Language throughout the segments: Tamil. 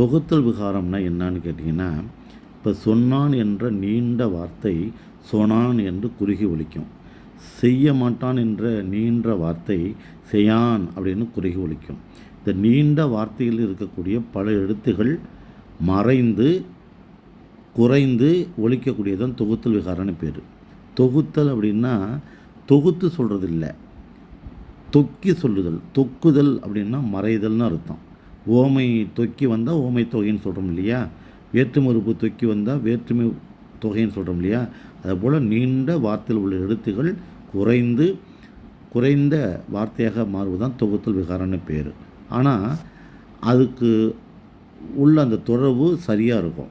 தொகுத்தல் விகாரம்னா என்னன்னு கேட்டிங்கன்னா இப்போ சொன்னான் என்ற நீண்ட வார்த்தை சொனான் என்று குறுகி ஒழிக்கும் செய்ய மாட்டான் என்ற நீண்ட வார்த்தை செய்யான் அப்படின்னு குறுகி ஒழிக்கும் இந்த நீண்ட வார்த்தையில் இருக்கக்கூடிய பல எழுத்துகள் மறைந்து குறைந்து ஒழிக்கக்கூடியதான் தொகுத்தல் விகாரம்னு பேர். தொகுத்தல் அப்படின்னா தொகுத்து சொல்கிறது இல்லை தொக்கி சொல்லுதல் தொக்குதல் அப்படின்னா மறைதல்னு அர்த்தம். ஓமை தொக்கி வந்தால் ஓமை தொகைன்னு சொல்கிறோம் இல்லையா? வேற்றுமறுப்பு தொக்கி வந்தால் வேற்றுமை தொகைன்னு சொல்கிறோம் இல்லையா? அதுபோல் நீண்ட வார்த்தையில் உள்ள எழுத்துகள் குறைந்து குறைந்த வார்த்தையாக மாறுவதுதான் தொகுத்தல் விகாரம்னு பேர். ஆனால் அதுக்கு உள்ள அந்த தொடர்பு சரியாக இருக்கும்.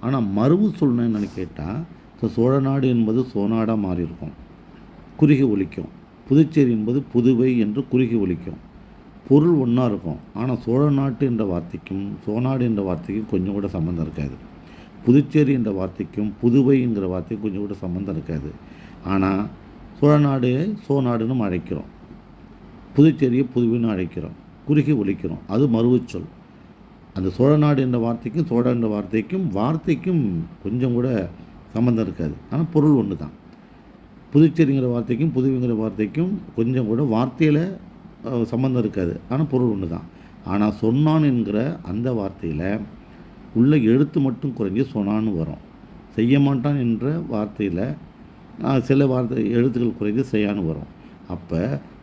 ஆனால் மறுவு சொல்லணும் என்னன்னு கேட்டால் இப்போ சோழநாடு என்பது சோநாடாக மாறி இருக்கும் குறுகி ஒழிக்கும் புதுச்சேரி என்பது புதுவை என்று குறுகி ஒழிக்கும் பொருள் ஒன்றா இருக்கும். ஆனால் சோழ நாட்டு என்ற வார்த்தைக்கும் சோநாடு என்ற வார்த்தைக்கும் கொஞ்சம் கூட சம்மந்தம் இருக்காது. புதுச்சேரி என்ற வார்த்தைக்கும் புதுவைங்கிற வார்த்தைக்கும் கொஞ்சம் கூட சம்மந்தம் இருக்காது. ஆனால் சோழ சோழநாடு சோநாடுன்னு அழைக்கிறோம். புதுச்சேரியை புதுவைன்னு அழைக்கிறோம். குறுகி ஒழிக்கிறோம் அது மறுவுச்சொல். அந்த சோழ நாடு என்ற வார்த்தைக்கும் சோழ என்ற வார்த்தைக்கும் வார்த்தைக்கும் கொஞ்சம் கூட சம்மந்தம் இருக்காது. ஆனால் பொருள் ஒன்று தான் புதுச்சேரிங்கிற வார்த்தைக்கும் புதுவைங்கிற வார்த்தைக்கும் கொஞ்சம் கூட வார்த்தையில் சம்மந்தம் இருக்காது. ஆனால் பொருள் ஒன்று தான் ஆனால் சொன்னான் என்கிற அந்த வார்த்தையில் உள்ள எழுத்து மட்டும் குறைஞ்சி சொன்னான்னு வரும். செய்ய மாட்டான் என்ற வார்த்தையில் சில வார்த்தை எழுத்துக்கள் குறைந்து செய்யான்னு வரும். அப்போ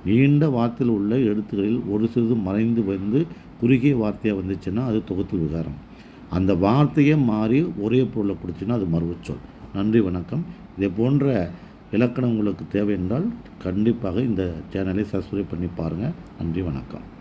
நீண்ட வார்த்தையில் உள்ள எழுத்துக்களில் ஒரு சிறிது மறைந்து வந்து குறுகிய வார்த்தையாக வந்துச்சுன்னா அது தொகுத்து விகாரம். அந்த வார்த்தையை மாறி ஒரே பொருளை கொடுத்துன்னா அது மறுவச்சொல் நன்றி வணக்கம். இதே போன்ற இலக்கணம் உங்களுக்கு தேவை என்றால் கண்டிப்பாக இந்த சேனலை சப்ஸ்கிரைப் பண்ணி பாருங்கள் நன்றி வணக்கம்.